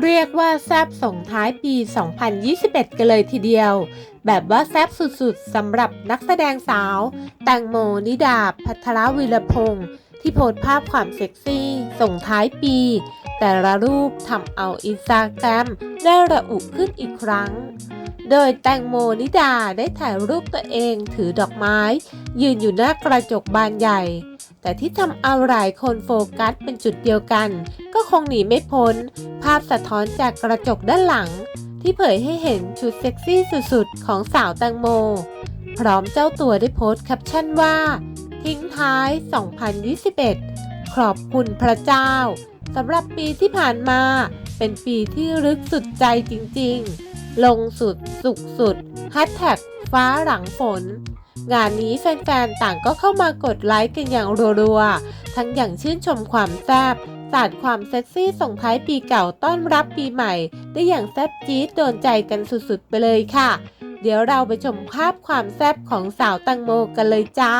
เรียกว่าแซบส่งท้ายปี 2021 กันเลยทีเดียว แบบว่าแซบสุดๆสำหรับนักแสดงสาว แตงโมนิดา พัทรวิรพงศ์ที่โพสภาพความเซ็กซี่ ส่งท้ายปี แต่ละรูปทำเอาอินสตาแกรมได้ระอุขึ้นอีกครั้ง โดยแตงโมนิดาได้ถ่ายรูปตัวเองถือดอกไม้ ยืนอยู่หน้ากระจกบานใหญ่ แต่ที่ทำเอาหลายคนโฟกัสเป็นจุดเดียวกัน ก็คงหนีไม่พ้น ภาพสะท้อนจากกระจกด้านหลัง ที่เผยให้เห็นชุดเซ็กซี่สุดๆ ของสาวแตงโม พร้อมเจ้าตัวได้โพสต์แคปชั่นว่า ทิ้งท้าย 2021 ขอบคุณพระเจ้าสำหรับปีที่ผ่านมา เป็นปีที่ลึกสุดใจจริงๆ ลงสุดสุขสุดแฮชแท็กฟ้าหลังฝน งานนี้แฟนๆ ต่างก็เข้ามากดไลค์กันอย่างรัวๆ ทั้งอย่างชื่นชมความแซ่บสาดความเซ็กซี่ส่งท้ายปีเก่าต้อนรับปีใหม่ ได้อย่างแซ่บจี๊ดโดนใจกันสุดๆ ไปเลยค่ะ เดี๋ยวเราไปชมภาพความแซ่บของสาวตังโมกันเลยจ้า